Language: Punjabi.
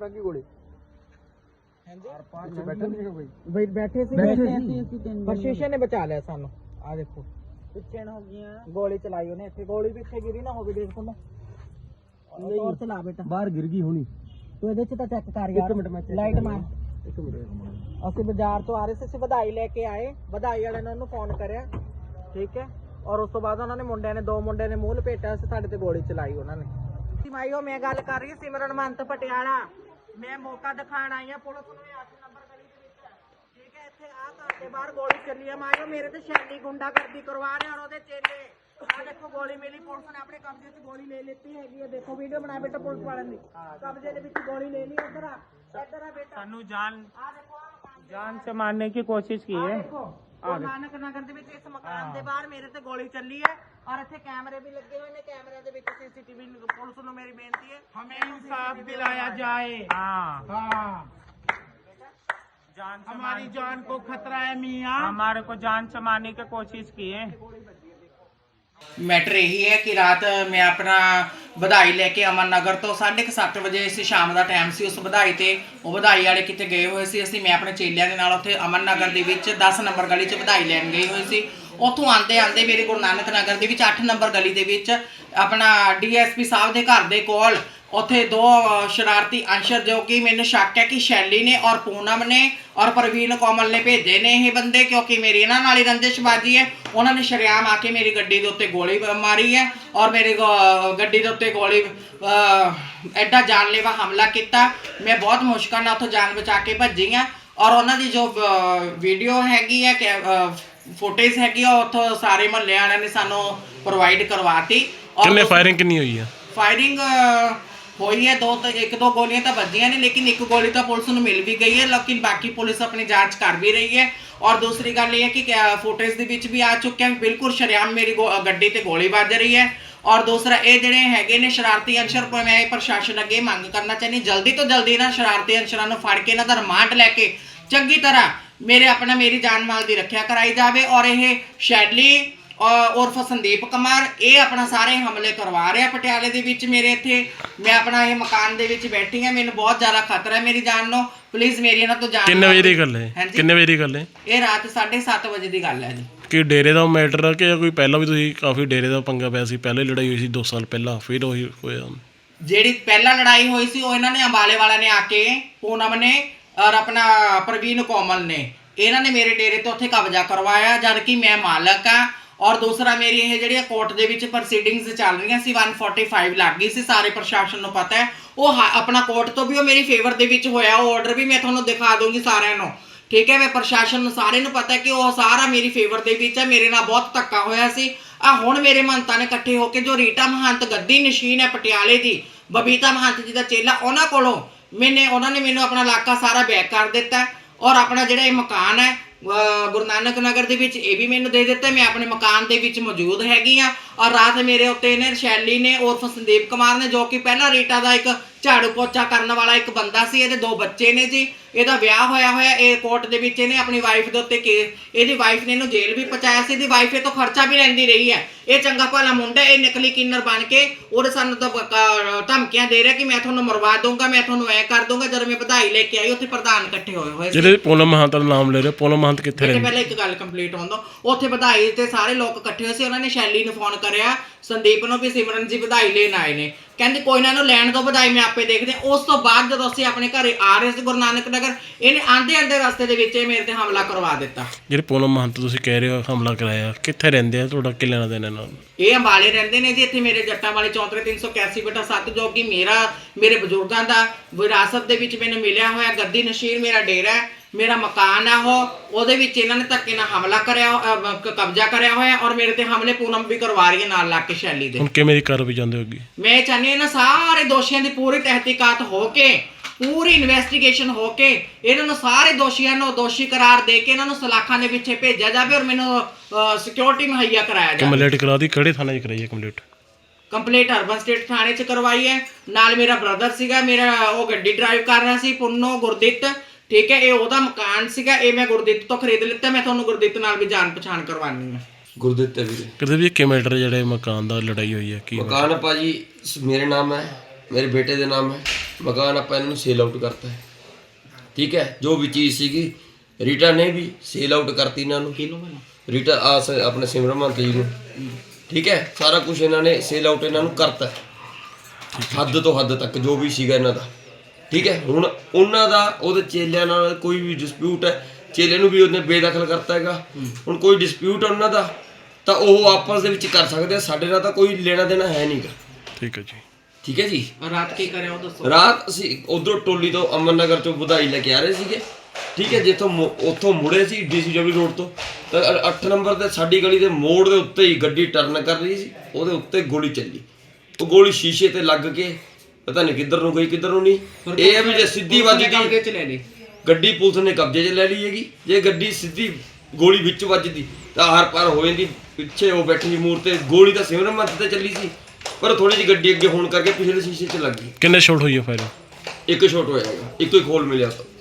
ਕੀ ਗੋਲੀ। ਹਾਂਜੀ। ਆਰ ਪਾਰ ਚ ਬੈਠੇ ਨਹੀਂ ਕੋਈ? ਬਈ ਅਸੀਂ ਨੇ ਬਚਾ ਲਿਆ ਸਾਨੂੰ। ਆ ਦੇਖੋ। ਪਿੱਛੇ ਹੋ ਗਈਆਂ। ਗੋਲੀ ਚਲਾਈ ਉਹਨੇ ਇੱਥੇ। ਗੋਲੀ ਪਿੱਛੇ ਗਿਰੀ ਨਾ ਹੋਵੇ ਦੇਖ ਤੁਮ ਔਰ ਚਲਾ ਬੇਟਾ। ਬਾਹਰ ਗਿਰ ਗਈ ਹੋਣੀ। ਤੂੰ ਇਹਦੇ ਚ ਤਾਂ ਚੈੱਕ ਕਰ ਯਾਰ। ਇੱਕ ਮਿੰਟ ਮੈਂ ਲਾਈਟ ਮਾਰ। ਇੱਕ ਮਿੰਟ ਅਸੀਂ ਬਾਜ਼ਾਰ ਤੋਂ ਆ ਰਹੇ ਸੀ ਅਸੀਂ ਵਧਾਈ ਲੈ ਕੇ ਆਏ। ਵਧਾਈ ਵਾਲਿਆਂ ਨੇ ਉਹਨੂੰ ਫੋਨ ਕਰਿਆ। ਠੀਕ ਹੈ? ਔਰ ਉਸ ਤੋਂ ਬਾਅਦ ਉਹਨਾਂ ਨੇ ਮੁੰਡਿਆਂ ਨੇ ਦੋ ਮੁੰਡਿਆਂ ਨੇ ਮੂੰਹ ਲਪੇਟਿਆ ਸੀ ਸਾਡੇ ਤੇ ਗੋਲੀ ਚਲਾਈ ਉਹਨਾਂ ਨੇ। ਮਾਈਓ ਮੈਂ ਗੱਲ ਕਰ ਰਹੀ ਸਿਮਰਨ ਮੰਤ ਪਟਿਆਲਾ। ਮੈਂ ਮੌਕਾ ਦਿਖਾਣ ਆਈ ਆ ਪੁਲਿਸ ਨੂੰ 8 ਨੰਬਰ ਗਲੀ ਦੇ ਵਿੱਚ ਠੀਕ ਹੈ ਇੱਥੇ ਆ ਘਰ ਦੇ ਬਾਹਰ ਗੋਲੀ ਚੱਲੀ ਆ ਮਾਈਓ ਮੇਰੇ ਤੇ ਸ਼ੈਲੀ ਗੁੰਡਾਗਰਦੀ ਕਰਵਾ ਰਹੇ ਔਰ ਉਹਦੇ ਚੇਲੇ ਆ ਦੇਖੋ ਗੋਲੀ ਮਿਲੀ ਪੁਲਿਸ ਨੇ ਆਪਣੇ ਕਬਜ਼ੇ 'ਚ ਗੋਲੀ ਲੈ ਲਿੱਤੀ ਹੈਗੀ ਹੈ ਦੇਖੋ ਵੀਡੀਓ ਬਣਾ ਬੇਟਾ ਪੁਲਿਸ ਵਾਲਿਆਂ ਦੀ ਕਬਜ਼ੇ ਦੇ ਵਿੱਚ ਗੋਲੀ ਲੈ ਲਈ ਇੱਧਰ ਆ ਇੱਧਰ ਆ ਬੇਟਾ ਸਾਨੂੰ ਜਾਨ ਆ ਦੇਖੋ ਆ ਮਕਾਨ ਜਾਨ से मारने की कोशिश की ਆਹ है ਦੇਖੋ ਗੁਰੂ ਨਾਨਕ ਨਗਰ ਦੇ ਵਿੱਚ ਇਸ ਮਕਾਨ ਦੇ ਬਾਹਰ ਮੇਰੇ ਤੇ ਗੋਲੀ ਚੱਲੀ ਹੈ ਔਰ ਇੱਥੇ ਕੈਮਰੇ ਵੀ ਲੱਗੇ ਹੋਏ ਨੇ ਕੈਮਰਿਆਂ ਦੇ ਵਿੱਚ ਸੀਸੀਟੀਵੀ ਪੁਲਿਸ ਨੂੰ ਮੇਰੀ ਬੇਨਤੀ ਹੈ हमें इंसाफ दिलाया जाए हाँ हाँ जान से हमारी मार- जान को खतरा है मियाँ हमारे को जान से मारने की कोशिश की है ਮੈਟਰ ਇਹੀ ਹੈ ਕਿ ਰਾਤ ਮੈਂ ਆਪਣਾ ਵਧਾਈ ਲੈ ਕੇ ਅਮਨ ਨਗਰ ਤੋਂ 7:30 ਵਜੇ ਸੀ, ਸ਼ਾਮ ਦਾ ਟਾਈਮ ਸੀ ਉਸ ਵਧਾਈ ਤੇ। ਉਹ ਵਧਾਈ ਵਾਲੇ ਕਿਤੇ ਗਏ ਹੋਏ ਸੀ, ਅਸੀਂ ਮੈਂ ਆਪਣੇ ਚੇਲਿਆਂ ਦੇ ਨਾਲ ਉੱਥੇ ਅਮਨ ਨਗਰ ਦੇ ਵਿੱਚ 10 ਨੰਬਰ ਗਲੀ 'ਚ ਵਧਾਈ ਲੈਣ ਗਏ ਹੋਏ ਸੀ। ਉੱਥੋਂ ਆਂਦੇ ਆਂਦੇ ਮੇਰੇ ਗੁਰੂ ਨਾਨਕ ਨਗਰ ਦੇ ਵਿੱਚ 8 ਨੰਬਰ ਗਲੀ ਦੇ ਵਿੱਚ ਆਪਣਾ ਡੀਐਸਪੀ ਸਾਹਿਬ ਦੇ ਘਰ ਦੇ ਕੋਲ ਉੱਥੇ ਦੋ ਸ਼ਰਾਰਤੀ ਅੰਸ਼ਰ ਜੋ ਕਿ ਮੈਨੂੰ ਸ਼ੱਕ ਹੈ ਕਿ ਸ਼ੈਲੀ ਨੇ ਔਰ ਪੂਨਮ ਨੇ ਔਰ ਪ੍ਰਵੀਨ ਕੋਮਲ ਨੇ ਭੇਜੇ ਨੇ ਇਹ ਬੰਦੇ ਕਿਉਂਕਿ ਮੇਰੀ ਇਹਨਾਂ ਨਾਲ ਹੀ ਰੰਜਿਸ਼ਬਾਜੀ ਹੈ। ਉਹਨਾਂ ਨੇ ਸ਼ਰੇਆਮ ਆ ਕੇ ਮੇਰੀ ਗੱਡੀ ਦੇ ਉੱਤੇ ਗੋਲੀ ਮਾਰੀ ਹੈ ਔਰ ਮੇਰੀ ਗੱਡੀ ਦੇ ਉੱਤੇ ਗੋਲੀ ਐਡਾ ਜਾਨਲੇਵਾ ਹਮਲਾ ਕੀਤਾ। ਮੈਂ ਬਹੁਤ ਮੁਸ਼ਕਲ ਨਾਲ ਉੱਥੋਂ ਜਾਨ ਬਚਾ ਕੇ ਭੱਜੀ ਹਾਂ ਔਰ ਉਹਨਾਂ ਦੀ ਜੋ ਵੀਡੀਓ ਹੈਗੀ ਹੈ ਕਿ ਫੁਟੇਜ ਹੈਗੀ ਆ ਉੱਥੋਂ ਸਾਰੇ ਮਹੱਲੇ ਵਾਲਿਆਂ ਨੇ ਸਾਨੂੰ ਪ੍ਰੋਵਾਈਡ ਕਰਵਾਤੀ। ਔਰ ਕਿੰਨੇ ਫਾਇਰਿੰਗ ਕਿੰਨੀ ਹੋਈ ਆ? ਫਾਇਰਿੰਗ ਅ, ਹੋਈ ਹੈ ਦੋ ਤਾਂ ਇੱਕ ਦੋ ਗੋਲੀਆਂ ਤਾਂ ਵੱਜੀਆਂ ਨੇ ਲੇਕਿਨ ਇੱਕ ਗੋਲੀ ਤਾਂ ਪੁਲਿਸ ਨੂੰ ਮਿਲ ਵੀ ਗਈ ਹੈ ਲੇਕਿਨ ਬਾਕੀ ਪੁਲਿਸ ਆਪਣੀ ਜਾਂਚ ਕਰ ਵੀ ਰਹੀ ਹੈ। ਔਰ ਦੂਸਰੀ ਗੱਲ ਇਹ ਹੈ ਕਿ ਫੁਟੇਜ ਦੇ ਵਿੱਚ ਵੀ ਆ ਚੁੱਕਿਆ ਬਿਲਕੁਲ ਸ਼ਰੇਆਮ ਮੇਰੀ ਗੋ- ਗੱਡੀ ਤੇ ਗੋਲੀ ਵੱਜ ਰਹੀ ਹੈ। ਔਰ ਦੂਸਰਾ ਇਹ ਜਿਹੜੇ ਹੈਗੇ ਨੇ ਸ਼ਰਾਰਤੀ ਅੰਸ਼ਰ ਪਰ ਮੈਂ ਇਹ ਪ੍ਰਸ਼ਾਸਨ ਅੱਗੇ ਮੰਗ ਕਰਨਾ ਚਾਹੁੰਦੀ ਜਲਦੀ ਤੋਂ ਜਲਦੀ ਇਹਨਾਂ ਸ਼ਰਾਰਤੀ ਅੰਸ਼ਰਾਂ ਨੂੰ ਫੜ ਕੇ ਇਹਨਾਂ ਦਾ ਰਿਮਾਂਡ ਲੈ ਕੇ ਚੰਗੀ ਤਰ੍ਹਾਂ ਮੇਰੇ ਆਪਣਾ ਮੇਰੀ ਜਾਨ ਮਾਲ ਦੀ ਰੱਖਿਆ ਕਰਾਈ ਜਾਵੇ। ਔਰ ਇਹ ਸ਼ੈਡਲੀ ਔਰ ਉਰਫ ਸੰਦੀਪ ਕੁਮਾਰ ਇਹ ਆਪਣਾ ਸਾਰੇ ਹਮਲੇ ਕਰਵਾ ਰਿਹਾ ਪਟਿਆਲੇ ਦੇ ਵਿੱਚ ਮੇਰੇ ਇੱਥੇ। ਮੈਂ ਆਪਣਾ ਇਹ ਮਕਾਨ ਦੇ ਵਿੱਚ ਬੈਠੀ ਹਾਂ ਮੈਨੂੰ ਬਹੁਤ ਜ਼ਿਆਦਾ ਖਤਰਾ ਹੈ ਮੇਰੀ ਜਾਨ ਨੂੰ। ਪਲੀਜ਼ ਮੇਰੀ ਇਹਨਾਂ ਤੋਂ ਜਾਨ ਕਿੰਨੇ ਵਜੇ ਦੀ ਗੱਲ ਹੈ। ਕਿੰਨੇ ਵਜੇ ਦੀ ਗੱਲ ਹੈ? ਇਹ ਰਾਤ 7:30 ਵਜੇ ਦੀ ਗੱਲ ਹੈ ਜੀ। ਕਿ ਡੇਰੇ ਦਾ ਮੈਟਰ ਆ ਕਿ ਕੋਈ ਪਹਿਲਾਂ ਵੀ ਤੁਸੀਂ ਕਾਫੀ ਡੇਰੇ ਦਾ ਪੰਗਾ ਪਿਆ ਸੀ ਪਹਿਲੇ ਲੜਾਈ ਹੋਈ ਸੀ 2 ਸਾਲ ਪਹਿਲਾਂ ਫਿਰ ਉਹੀ ਹੋਇਆ। ਜਿਹੜੀ ਪਹਿਲਾਂ ਲੜਾਈ ਹੋਈ ਸੀ ਉਹ ਇਹਨਾਂ ਨੇ ਅੰਬਾਲੇ ਵਾਲਿਆਂ ਨੇ ਆ ਕੇ ਪੂਨਮ ਨੇ ਔਰ ਆਪਣਾ ਪ੍ਰਵੀਨ ਕੋਮਲ ਨੇ ਇਹਨਾਂ ਨੇ ਮੇਰੇ ਡੇਰੇ ਤੋਂ ਉੱਥੇ ਕਬਜ਼ਾ ਕਰਵਾਇਆ ਜਦ ਕਿ ਮੈਂ ਮਾਲਕ ਆ ਔਰ ਦੂਸਰਾ ਮੇਰੀ ਇਹ ਜਿਹੜੀਆਂ ਕੋਰਟ ਦੇ ਵਿੱਚ ਪ੍ਰੋਸੀਡਿੰਗਸ ਚੱਲ ਰਹੀਆਂ ਸੀ 145 ਲੱਗ ਗਈ ਸੀ, ਸਾਰੇ ਪ੍ਰਸ਼ਾਸਨ ਨੂੰ ਪਤਾ ਹੈ। ਉਹ ਹਾ- ਆਪਣਾ ਕੋਰਟ ਤੋਂ ਵੀ ਉਹ ਮੇਰੀ ਫੇਵਰ ਦੇ ਵਿੱਚ ਹੋਇਆ, ਉਹ ਆਰਡਰ ਵੀ ਮੈਂ ਤੁਹਾਨੂੰ ਦਿਖਾ ਦੂੰਗੀ ਸਾਰਿਆਂ ਨੂੰ। ਠੀਕ ਹੈ, ਮੈਂ ਪ੍ਰਸ਼ਾਸਨ ਨੂੰ ਸਾਰੇ ਨੂੰ ਪਤਾ ਕਿ ਉਹ ਸਾਰਾ ਮੇਰੀ ਫੇਵਰ ਦੇ ਵਿੱਚ ਹੈ, ਮੇਰੇ ਨਾਲ ਬਹੁਤ ਧੱਕਾ ਹੋਇਆ ਸੀ। ਆ ਹੁਣ ਮੇਰੇ ਮਹੰਤਾਂ ਨੇ ਇਕੱਠੇ ਹੋ ਕੇ ਜੋ ਰੀਟਾ ਮਹੰਤ ਗੱਦੀ ਨਸ਼ੀਨ ਹੈ ਪਟਿਆਲੇ ਦੀ, ਬਬੀਤਾ ਮਹੰਤ ਜੀ ਦਾ ਚੇਲਾ, ਉਹਨਾਂ ਕੋਲੋਂ ਮੈਨੇ, ਉਹਨਾਂ ਨੇ ਮੈਨੂੰ ਆਪਣਾ ਇਲਾਕਾ ਸਾਰਾ ਬੈਕ ਕਰ ਦਿੱਤਾ ਔਰ ਆਪਣਾ ਜਿਹੜਾ ਇਹ ਮਕਾਨ ਹੈ ਗੁਰੂ ਨਾਨਕ ਨਗਰ ਦੇ ਵਿੱਚ ਇਹ ਵੀ ਮੈਨੂੰ ਦੇ ਦਿੱਤਾ, ਮੈਂ ਆਪਣੇ ਮਕਾਨ ਦੇ ਵਿੱਚ ਮੌਜੂਦ ਹੈਗੀ ਆ ਔਰ ਰਾਤ ਮੇਰੇ ਉੱਤੇ ਇਹਨੇ ਸ਼ੈਲੀ ਨੇ ਉਰਫ ਸੰਦੀਪ ਕੁਮਾਰ ਨੇ ਜੋ ਕਿ ਪਹਿਲਾਂ ਰੀਟਾ ਦਾ ਇੱਕ ਝਾੜੂ ਪੋਚਾ ਕਰਨ ਵਾਲਾ ਇੱਕ ਬੰਦਾ ਸੀ ਇਹਦੇ ਦੋ ਬੱਚੇ ਨੇ ਜੀ। ਇਹਦਾ ਵਿਆਹ ਹੋਇਆ ਹੋਇਆ ਇਹ ਕੋਰਟ ਦੇ ਵਿੱਚ ਇਹਨੇ ਆਪਣੀ ਵਾਈਫ ਦੇ ਉੱਤੇ ਕੇ ਇਹਦੀ ਵਾਈਫ ਨੇ ਇਹਨੂੰ ਜੇਲ੍ਹ ਵੀ ਪਹੁੰਚਾਇਆ ਸੀ ਇਹਦੀ ਵਾਈਫ ਇਹ ਤੋਂ ਖਰਚਾ ਵੀ ਲੈਂਦੀ ਰਹੀ ਹੈ। ਇਹ ਚੰਗਾ ਭਲਾ ਮੁੰਡਾ ਇਹ ਨਕਲੀ ਕਿੰਨਰ ਬਣ ਕੇ ਉਹਦੇ ਸਾਨੂੰ ਤਾਂ ਧਮਕੀਆਂ ਦੇ ਰਿਹਾ ਕਿ ਮੈਂ ਤੁਹਾਨੂੰ ਮਰਵਾ ਦੂੰਗਾ ਮੈਂ ਤੁਹਾਨੂੰ ਐ ਕਰ ਦੂੰਗਾ ਜਦੋਂ ਮੈਂ ਵਧਾਈ ਲੈ ਕੇ ਆਈ ਉੱਥੇ ਪ੍ਰਧਾਨ ਇਕੱਠੇ ਹੋਏ ਹੋਏ ਸੀ। ਜਿਹੜੇ ਪੂਨਮ ਮਹੰਤ ਦਾ ਨਾਮ ਲੈ ਰਹੇ ਪੂਨਮ ਮਹੰਤ ਕਿੱਥੇ ਰਹਿੰਦੇ? ਪਹਿਲਾਂ ਇੱਕ ਗੱਲ ਕੰਪਲੀਟ ਹੋਣ ਦੋ ਉੱਥੇ ਵਧਾਈ ਤੇ ਸਾਰੇ ਲੋਕ ਇਕੱਠੇ ਹੋਏ ਸੀ ਉਹਨਾਂ ਨੇ ਸ਼ੈਲੀ ਨੂੰ ਫੋਨ ਕਰਿਆ ਸੰਦੀਪ ਨੂੰ ਵੀ ਸਿਮਰਨ ਜੀ ਵਧਾਈ ਲੈਣ ਆਏ ਨੇ। ਕਹਿੰਦੇ ਕੋਈ ਨਾ ਇਹਨੂੰ ਲੈਣ ਤੋਂ ਵਧਾਈ ਮੈਂ ਆਪੇ ਦੇਖਦੇ। ਉਸ ਤੋਂ ਬਾਅਦ ਜਦੋਂ ਅਸੀਂ ਆਪਣੇ ਘਰੇ ਆ ਰਹੇ ਸੀ ਗੁਰੂ ਨਾਨਕ ਨਗਰ ਇਹਨੇ ਆਂਦੇ ਆਂਦੇ ਰਸਤੇ ਦੇ ਵਿੱਚ ਇਹ ਮੇਰੇ ਤੇ ਹਮਲਾ ਕਰਵਾ ਦਿੱਤਾ। ਜਿਹੜੇ ਪੂਨਮ ਮਹੰਤ ਤੁਸੀਂ ਕਹਿ ਰਹੇ ਹੋ ਹਮਲਾ ਕਰਾਇਆ ਕਿੱਥੇ ਰਹਿੰਦੇ ਆ ਤੁਹਾਡਾ ਕੀ ਲੈਣਾ ਦੇਣਾ ਨਾਲ ਇਹ ਅੰਬਾਲੇ ਰਹਿੰਦੇ ਨੇ ਜੀ ਇੱਥੇ ਮੇਰੇ ਜੱਟਾਂ ਵਾਲੇ ਚੌਂਤਰੇ 381 ਬਟਾ 7 ਜੋ ਕਿ ਮੇਰਾ ਮੇਰੇ ਬਜ਼ੁਰਗਾਂ ਦਾ ਵਿਰਾਸਤ ਦੇ ਵਿੱਚ ਮੈਨੂੰ ਮਿਲਿਆ ਹੋਇਆ ਗੱਦੀ ਨਸ਼ੀਰ ਮੇਰਾ ਡੇਰਾ ਹੈ। ਮੇਰਾ ਮਕਾਨ ਆ ਉਹ ਉਹਦੇ ਵਿੱਚ ਇਹਨਾਂ ਨੇ ਧੱਕੇ ਨਾਲ ਹਮਲਾ ਕਰਿਆ ਹੋ- ਅਹ, ਕ- ਕਬਜ਼ਾ ਕਰਿਆ ਹੋਇਆ ਔਰ ਮੇਰੇ ਤੇ ਹਮਲੇ ਪੂਨਮ ਵੀ ਕਰਵਾ ਰਹੀ ਹੈ ਨਾਲ ਲੱਗ ਕੇ ਸ਼ੈਲੀ ਦੇ। ਹੁਣ ਕਿਵੇਂ ਦੀ ਕਾਰਵਾਈ ਜਾਂਦੇ ਹੋਗੀ? ਮੈਂ ਚਾਹੁੰਦੀ ਹਾਂ ਇਹਨਾਂ ਸਾਰੇ ਦੋਸ਼ੀਆਂ ਦੀ ਪੂਰੀ ਤਹਿਕੀਕਾਤ ਹੋ ਕੇ ਪੂਰੀ ਇਨਵੈਸਟੀਗੇਸ਼ਨ ਹੋ ਕੇ ਇਹਨਾਂ ਨੂੰ ਸਾਰੇ ਦੋਸ਼ੀਆਂ ਨੂੰ ਦੋਸ਼ੀ ਕਰਾਰ ਦੇ ਕੇ ਇਹਨਾਂ ਨੂੰ ਸਲਾਖਾਂ ਦੇ ਪਿੱਛੇ ਭੇਜਿਆ ਜਾਵੇ ਔਰ ਮੈਨੂੰ ਸਿਕਿਉਰਿਟੀ ਮੁਹੱਈਆ ਕਰਾਇਆ ਜਾਵੇ। ਕੰਪਲੀਟ ਕਰਾ ਦੀ ਕਿਹੜੇ ਥਾਣੇ 'ਚ ਕਰਾਈ ਹੈ ਕੰਪਲੀਟ? ਕੰਪਲੀਟ ਅਰਬਨ ਸਟੇਟ ਥਾਣੇ 'ਚ ਕਰਵਾਈ ਹੈ। ਨਾਲ ਮੇਰਾ ਬ੍ਰਦਰ ਸੀਗਾ ਮੇਰਾ ਉਹ ਗੱਡੀ ਡਰਾਈਵ ਕਰ ਰਿਹਾ ਸੀ ਪੁੰਨੋ ਗੁਰਦਿੱਤ। ਠੀਕ ਹੈ ਇਹ ਉਹਦਾ ਮਕਾਨ ਸੀਗਾ ਇਹ ਮੈਂ ਗੁਰਦਿੱਤ ਤੋਂ ਖਰੀਦ ਲਿੱਤਾ ਮੈਂ ਤੁਹਾਨੂੰ ਗੁਰਦਿੱਤ ਨਾਲ ਵੀ ਜਾਣ ਪਛਾਣ ਕਰਵਾਉਣੀ ਹੈ। ਗੁਰਦਿੱਤ ਹੈ ਵੀਰੇ। ਕਿਤੇ ਵੀ ਕਿਵੇਂ ਜਿਹੜੇ ਮਕਾਨ ਦਾ ਲੜਾਈ ਹੋਈ ਹੈ ਕੀ ਮਕਾਨ ਸ- ਮੇਰੇ ਨਾਮ ਹੈ ਮੇਰੇ ਬੇਟੇ ਦੇ ਨਾਮ ਹੈ ਮਕਾਨ ਆਪਾਂ ਇਹਨਾਂ ਨੂੰ ਸੇਲ ਆਊਟ ਕਰਤਾ ਹੈ। ਠੀਕ ਹੈ ਜੋ ਵੀ ਚੀਜ਼ ਸੀਗੀ ਰੀਟਾ ਨੇ ਵੀ ਸੇਲ ਆਊਟ ਕਰਤੀ ਇਹਨਾਂ ਨੂੰ। ਰੀਟਾ ਆ ਸ- ਆਪਣੇ ਸਿਮਰਨ ਮਹੰਤ ਜੀ ਨੂੰ। ਠੀਕ ਹੈ ਸਾਰਾ ਕੁਝ ਇਹਨਾਂ ਨੇ ਸੇਲ ਆਊਟ ਇਹਨਾਂ ਨੂੰ ਕਰਤਾ ਹੱਦ ਤੋਂ ਹੱਦ ਤੱਕ ਜੋ ਵੀ ਸੀਗਾ ਇਹਨਾਂ ਦਾ। ਠੀਕ ਹੈ? ਹੁਣ ਉਹਨਾਂ ਦਾ ਉਹਦੇ ਚੇਲਿਆਂ ਨਾਲ ਕੋਈ ਵੀ ਡਿਸਪਿਊਟ ਹੈ ਚੇਲੇ ਨੂੰ ਵੀ ਉਹਨੇ ਬੇਦਖਲ ਕਰਤਾ ਹੈਗਾ। ਹੁਣ ਕੋਈ ਡਿਸਪਿਊਟ ਉਹਨਾਂ ਦਾ ਤਾਂ ਉਹ ਆਪਸ ਦੇ ਵਿੱਚ ਕਰ ਸਕਦੇ ਆ। ਸਾਡੇ ਨਾਲ ਤਾਂ ਕੋਈ ਲੈਣਾ ਦੇਣਾ ਹੈ ਨਹੀਂਗਾ ਠੀਕ ਹੈ ਜੀ। ਠੀਕ ਹੈ ਜੀ? ਰਾਤ ਕੀ ਕਰਿਆ ਉਹ ਦੱਸੋ। ਰਾਤ ਅਸੀਂ ਉਧਰੋਂ ਟੋਲੀ ਤੋਂ ਅਮਨ ਨਗਰ ਤੋਂ ਵਧਾਈ ਲੈ ਕੇ ਆ ਰਹੇ ਸੀਗੇ। ਠੀਕ ਹੈ ਜਿੱਥੋਂ ਉੱਥੋਂ ਮੁੜੇ ਸੀ ਡੀਸੀਡਬਲਯੂ ਰੋਡ ਤੋਂ। ਤਾਂ 8 ਨੰਬਰ ਤੇ ਸਾਡੀ ਗਲੀ ਦੇ ਮੋੜ ਦੇ ਉੱਤੇ ਹੀ ਗੱਡੀ ਟਰਨ ਕਰ ਰਹੀ ਸੀ। ਉਹਦੇ ਉੱਤੇ ਗੋਲੀ ਚੱਲੀ। ਉਹ ਗੋਲੀ ਸ਼ੀਸ਼ੇ ਤੇ ਲੱਗ ਕੇ ਪਤਾ ਨਹੀਂ ਕਿੱਧਰ ਨੂੰ ਗਈ ਕਿੱਧਰ ਨੂੰ ਨਹੀਂ। ਇਹ ਹੈ ਵੀ ਜੇ ਸਿੱਧੀ ਵੱਜਦੀ ਚ ਲੈ ਲਈ। ਗੱਡੀ ਪੁਲਿਸ ਨੇ ਕਬਜ਼ੇ 'ਚ ਲੈ ਲਈ ਹੈਗੀ। ਜੇ ਗੱਡੀ ਸਿੱਧੀ ਗੋਲੀ ਵਿੱਚ ਵੱਜਦੀ ਤਾਂ ਹਰ ਪਾਰ ਹੋ ਜਾਂਦੀ। ਪਿੱਛੇ ਉਹ ਬੈਠੀ ਸੀ ਮੂਰ ਤੇ ਗੋਲੀ ਤਾਂ ਸਿਮਰਨ ਮੱਤ ਤੇ ਚੱਲੀ ਸੀ। ਪਰ ਥੋੜੀ ਜਿਹੀ ਗੱਡੀ ਅੱਗੇ ਹੋਣ ਕਰਕੇ ਪਿਛਲੇ ਸ਼ੀਸ਼ੇ 'ਚ ਲੱਗ ਗਈ। ਕਿੰਨੇ ਸ਼ਾਟ ਹੋਈ ਹੈ ਫਾਇਰ ਇੱਕ ਸ਼ਾਟ ਹੋਇਆ ਹੈਗਾ। ਇੱਕੋ ਹੀ ਖੋਲ ਮਿਲਿਆ।